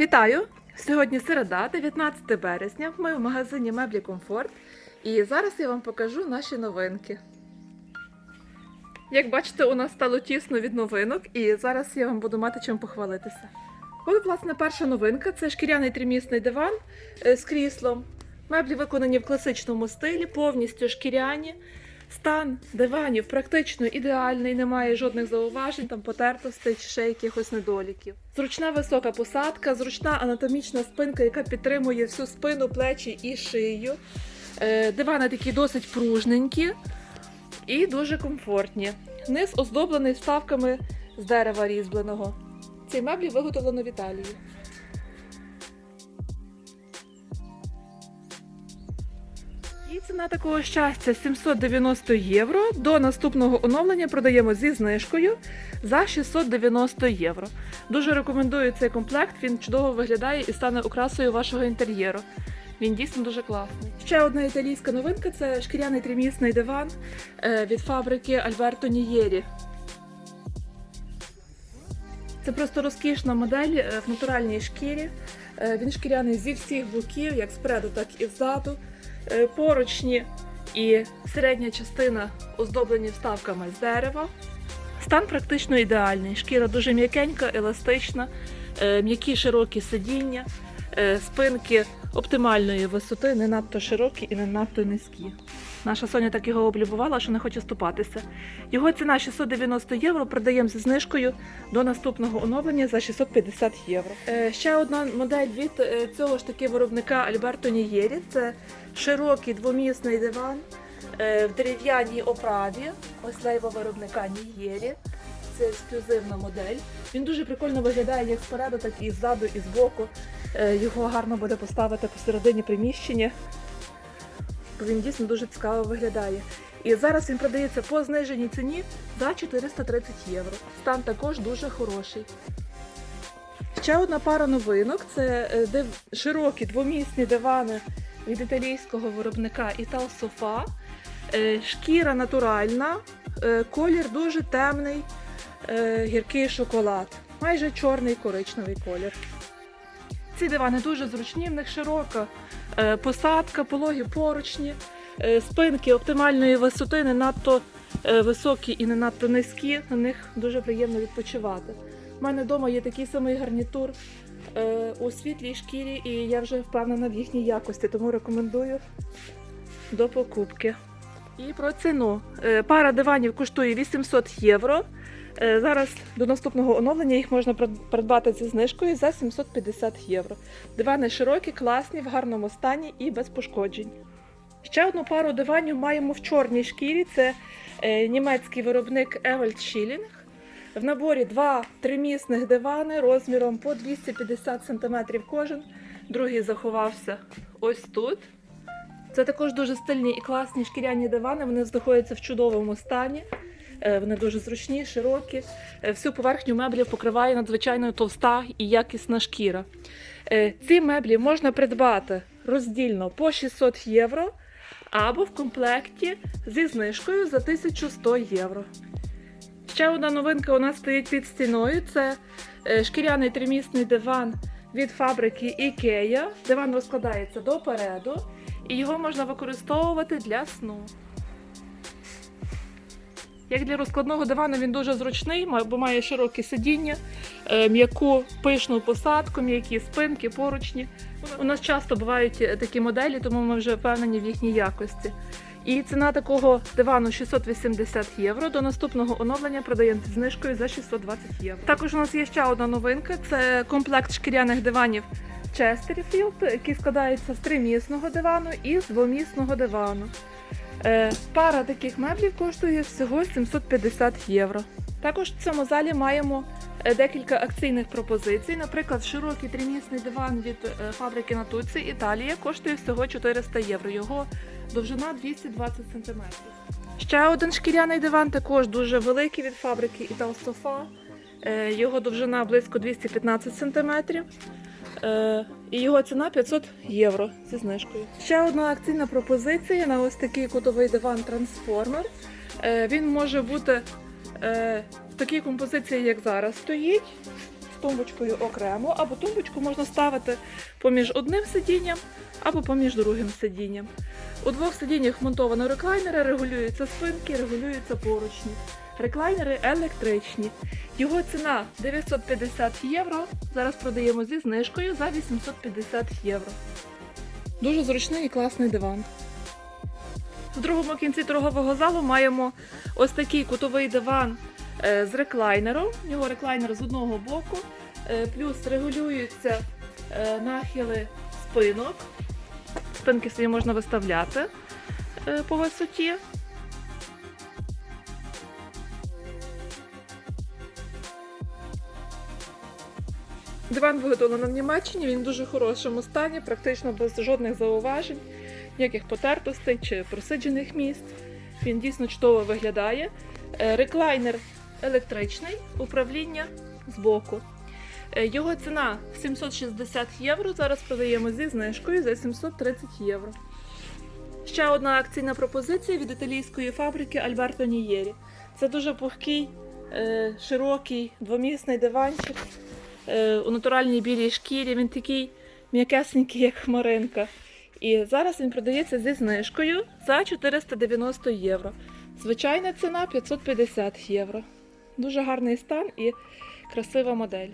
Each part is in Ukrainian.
Вітаю! Сьогодні середа, 19 березня. Ми в магазині Меблі Комфорт. І зараз я вам покажу наші новинки. Як бачите, у нас стало тісно від новинок, і зараз я вам буду мати чим похвалитися. От, власне, перша новинка це шкіряний тримісний диван е, з кріслом. Меблі виконані в класичному стилі, повністю шкіряні. Стан диванів практично ідеальний, немає жодних зауважень, там потертостей чи ще якихось недоліків. Зручна висока посадка, зручна анатомічна спинка, яка підтримує всю спину, плечі і шию. Е, Дивани такі досить пружненькі і дуже комфортні. Низ оздоблений вставками з дерева різьбленого. Ці меблі виготовлено в Італії. І ціна такого щастя 790 євро. До наступного оновлення продаємо зі знижкою за 690 євро. Дуже рекомендую цей комплект. Він чудово виглядає і стане окрасою вашого інтер'єру. Він дійсно дуже класний. Ще одна італійська новинка це шкіряний тримісний диван е, від фабрики Альберто Нієрі. Це просто розкішна модель е, в натуральній шкірі. Е, Він шкіряний зі всіх боків, як спереду, так і ззаду. Е, Поручні і середня частина оздоблені вставками з дерева. Стан практично ідеальний. Шкіра дуже м'якенька, еластична, е, м'які широкі сидіння, спинки оптимальної висоти, не надто широкі і не надто низькі. Наша Соня так його облюбувала, що не хоче ступатися. Його ціна 690 євро, продаємо зі знижкою до наступного оновлення за 650 євро. Е, ще одна модель від е, цього ж таки виробника Альберто Нієрі. Це широкий двомісний диван е, в дерев'яній оправі. Ось лейба виробника Нієрі. Це ексклюзивна модель. Він дуже прикольно виглядає як спереду, так і ззаду, і збоку. Е, Його гарно буде поставити посередині приміщення. Він дійсно дуже цікаво виглядає. І зараз він продається по зниженій ціні за 430 євро. Стан також дуже хороший. Ще одна пара новинок це е, широкі двомісні дивани від італійського виробника Ital Sofa. Е, Шкіра натуральна, колір дуже темний, гіркий шоколад, майже чорний коричневий колір. Ці дивани дуже зручні, в них широка е, посадка, пологі поручні, е, спинки оптимальної висоти, не надто е, високі і не надто низькі. На них дуже приємно відпочивати. У мене вдома є такий самий гарнітур е, у світлій шкірі, і я вже впевнена в їхній якості, тому рекомендую до покупки. І про ціну. Е, Пара диванів коштує 800 євро. Е, Зараз до наступного оновлення їх можна придбати зі знижкою за 750 євро. Дивани широкі, класні, в гарному стані і без пошкоджень. Ще одну пару диванів маємо в чорній шкірі. Це е, німецький виробник Evelt Schilling. В наборі два тримісних дивани розміром по 250 см кожен. Другий заховався ось тут. Це також дуже стильні і класні шкіряні дивани. Вони знаходяться в чудовому стані. Е, Вони дуже зручні, широкі. Е, Всю поверхню меблів покриває надзвичайно товста і якісна шкіра. Е, Ці меблі можна придбати роздільно по 600 євро або в комплекті зі знижкою за 1100 євро. Ще одна новинка у нас стоїть під стіною. Це шкіряний тримісний диван від фабрики IKEA. Диван розкладається допереду, і його можна використовувати для сну. Як для розкладного дивану він дуже зручний, бо має широке сидіння, е, м'яку пишну посадку, м'які спинки, поручні. У нас часто бувають е, такі моделі, тому ми вже впевнені в їхній якості. І ціна такого дивану 680 євро. До наступного оновлення продаємо знижкою за 620 євро. Також у нас є ще одна новинка: це комплект шкіряних диванів Chesterfield, який складається з тримісного дивану і з двомісного дивану. Е, Пара таких меблів коштує всього 750 євро. Також в цьому залі маємо е, декілька акційних пропозицій. Наприклад, широкий тримісний диван від е, фабрики Натуці Італія коштує всього 400 євро. Його довжина 220 см. Ще один шкіряний диван, також дуже великий від фабрики. Е, Його довжина близько 215 см. Е, І його ціна 500 євро зі знижкою. Ще одна акційна пропозиція на ось такий кутовий диван трансформер. Е, Він може бути е, в такій композиції, як зараз стоїть. з тумбочкою окремо, або тумбочку можна ставити поміж одним сидінням або поміж другим сидінням. У двох сидіннях вмонтовано реклайнери, регулюються спинки, регулюються поручні. Реклайнери електричні. Його ціна 950 євро. Зараз продаємо зі знижкою за 850 євро. Дуже зручний і класний диван. В другому кінці торгового залу маємо ось такий кутовий диван е, з реклайнером. У нього реклайнер з одного боку, е, плюс регулюються е, нахили спинок. Спинки собі можна виставляти по висоті. Диван виготовлено в Німеччині, він в дуже хорошому стані, практично без жодних зауважень, ніяких потертостей чи просиджених місць. Він дійсно чудово виглядає. Е, Реклайнер електричний, управління збоку. Е, Його ціна 760 євро. Зараз продаємо зі знижкою за 730 євро. Ще одна акційна пропозиція від італійської фабрики Альберто Нієрі. Це дуже пухкий, е, широкий двомісний диванчик у натуральній білій шкірі. Він такий м'якесенький, як хмаринка. І зараз він продається зі знижкою за 490 євро. Звичайна ціна 550 євро. Дуже гарний стан і красива модель.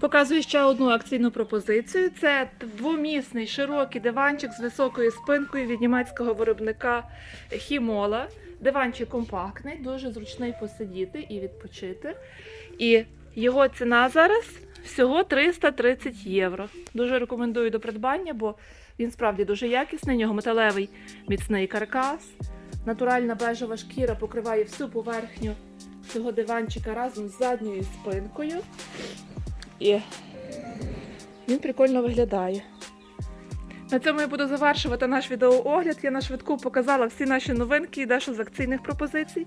Показую ще одну акційну пропозицію. Це двомісний широкий диванчик з високою спинкою від німецького виробника Хімола. Диванчик компактний, дуже зручний посидіти і відпочити. І його ціна зараз всього 330 євро. Дуже рекомендую до придбання, бо він справді дуже якісний. У нього металевий міцний каркас. Натуральна бежева шкіра покриває всю поверхню цього диванчика разом з задньою спинкою. І він прикольно виглядає. На цьому я буду завершувати наш відеоогляд. Я на швидку показала всі наші новинки і дещо з акційних пропозицій.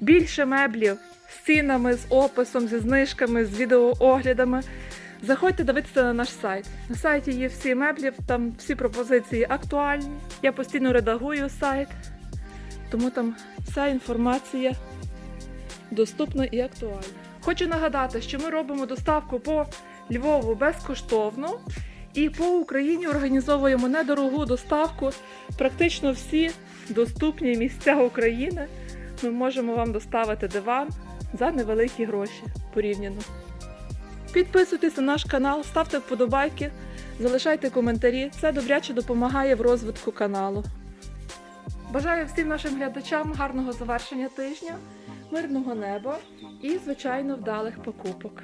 Більше меблів з цінами, з описом, зі знижками, з відеооглядами. Заходьте дивитися на наш сайт. На сайті є всі меблі, там всі пропозиції актуальні. Я постійно редагую сайт, тому там вся інформація доступна і актуальна. Хочу нагадати, що ми робимо доставку по Львову безкоштовно і по Україні організовуємо недорогу доставку. Практично всі доступні місця України. Ми можемо вам доставити диван за невеликі гроші порівняно. Підписуйтесь на наш канал, ставте вподобайки, залишайте коментарі. Це добряче допомагає в розвитку каналу. Бажаю всім нашим глядачам гарного завершення тижня, мирного неба і, звичайно, вдалих покупок.